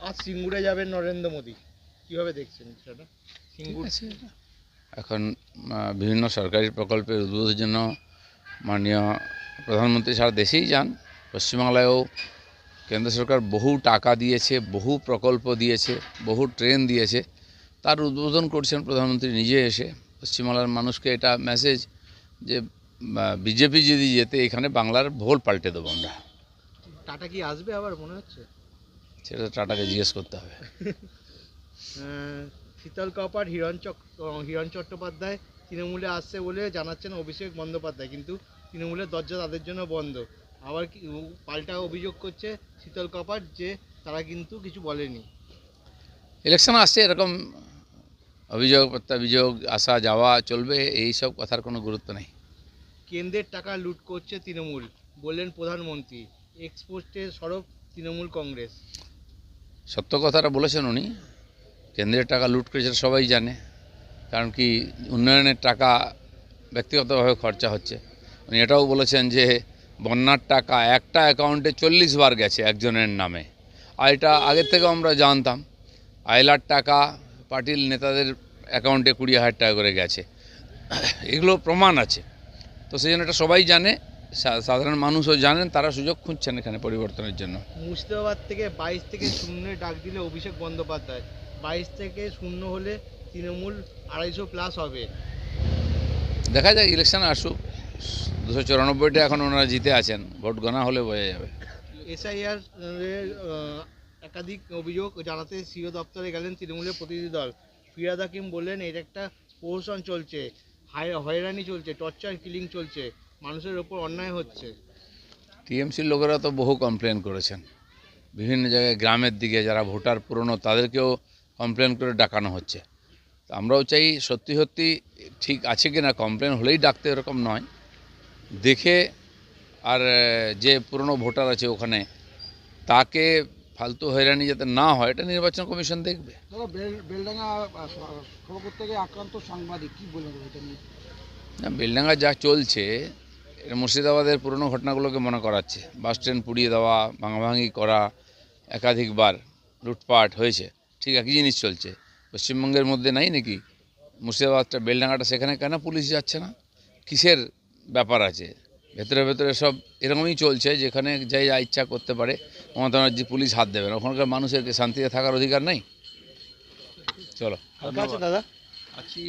আজ সিঙ্গুরে যাবেন নরেন্দ্র মোদী। কীভাবে দেখছেন সেটা সিঙ্গুর এখন বিভিন্ন সরকারি প্রকল্পের উদ্বোধনের জন্য মাননীয় প্রধানমন্ত্রী সারা দেশেই যান। পশ্চিমবাংলায়ও কেন্দ্র সরকার বহু টাকা দিয়েছে বহু প্রকল্প দিয়েছে বহু ট্রেন দিয়েছে। তার উদ্বোধন করছেন প্রধানমন্ত্রী নিজে এসে। পশ্চিমবাংলার মানুষকে এটা মেসেজ যে বিজেপি যদি যেতে এখানে বাংলার ভোল পাল্টে দেবো আমরা। টাটা কি আসবে আবার মনে হচ্ছে? সেটা টাটাকে জিজ্ঞেস করতে হবে। শীতল কপাট হিরণ চক হিরণ চট্টোপাধ্যায় তৃণমূলে আসছে বলে জানাচ্ছেন অভিষেক বন্দ্যোপাধ্যায় কিন্তু তৃণমূলের দরজা তাদের জন্য বন্ধ। আবার কি পাল্টা অভিযোগ করছে শীতল কপাট যে তারা কিন্তু কিছু বলেনি। ইলেকশন আসছে এরকম অভিযোগ প্রত্যাভিযোগ আসা যাওয়া চলবে এই সব কথার কোনো গুরুত্ব নেই। কেন্দ্রের টাকা লুট করছে তৃণমূল বললেন প্রধানমন্ত্রী এক্সপোর্টে সরব তৃণমূল কংগ্রেস। সত্য কথাটা বলেছেন উনি। কেন্দ্রের টাকা লুট করেছে সবাই জানে। কারণ কি, উন্নয়নের টাকা ব্যক্তিগতভাবে খরচা হচ্ছে। উনি এটাও বলেছেন যে, বন্যার টাকা একটা অ্যাকাউন্টে চল্লিশ বার গেছে একজনের নামে। আর এটা আগের থেকে আমরা জানতাম। আয়লার টাকা পার্টির নেতাদের অ্যাকাউন্টে কুড়ি হাজার টাকা করে গেছে। এগুলো প্রমাণ আছে। তো সেই জন্য এটা সবাই জানে। সাধারণ মানুষও জানেন তারা সুযোগ খুঁজছেন এখানে পরিবর্তনের জন্য। মুর্শিদাবাদ থেকে বাইশ থেকে শূন্যে ডাক দিলে অভিষেক বন্দ্যোপাধ্যায়। বাইশ থেকে শূন্য হলে তৃণমূল আড়াইশো প্লাস হবে। দেখা যাক ইলেকশন আসুক। দুশো চুরানব্বইটা এখন ওনারা জিতে আছেন। ভোট গণা হলে বোঝা যাবে। এসআইআর একাধিক অভিযোগ জানাতে সিও দপ্তরে গেলেন তৃণমূলের প্রতিনিধি দল। ফিরাদ হাকিম বললেন এর একটা প্রহসন চলছে। হায়- হয়রানি চলছে টর্চার কিলিং চলছে। মানুষের ওপর অন্যায় হচ্ছে। টিএমসির লোকেরা তো বহু কমপ্লেন করেছেন। বিভিন্ন জায়গায় গ্রামের দিকে যারা ভোটার পুরনো তাদেরকেও কমপ্লেন করে ডাকানো হচ্ছে। তো আমরাও চাই সত্যি সত্যি ঠিক আছে কি না কমপ্লেন হলেই ডাকতে এরকম নয়। দেখে আর যে পুরনো ভোটার আছে ওখানে তাকে ফালতু হয়রানি যাতে না হয় এটা নির্বাচন কমিশন দেখবে। বেলডাঙ্গা যা চলছে এটা মুর্শিদাবাদের পুরনো ঘটনাগুলোকে মনে করাচ্ছে। বাস ট্রেন পুড়িয়ে দেওয়া ভাঙাভাঙি করা একাধিকবার লুটপাট হয়েছে। ঠিক একই জিনিস চলছে। পশ্চিমবঙ্গের মধ্যে নাই নাকি? মুর্শিদাবাদটা বেলডাঙ্গাটা সেখানে কেন পুলিশ যাচ্ছে না? কিসের ব্যাপার আছে? ভেতরে ভেতরে সব এরকমই চলছে যেখানে যাই যা ইচ্ছা করতে পারে। মমতা ব্যানার্জি পুলিশ হাত দেবেন। ওখানকার মানুষের শান্তিতে থাকার অধিকার নেই? চলো। দাদা? আছি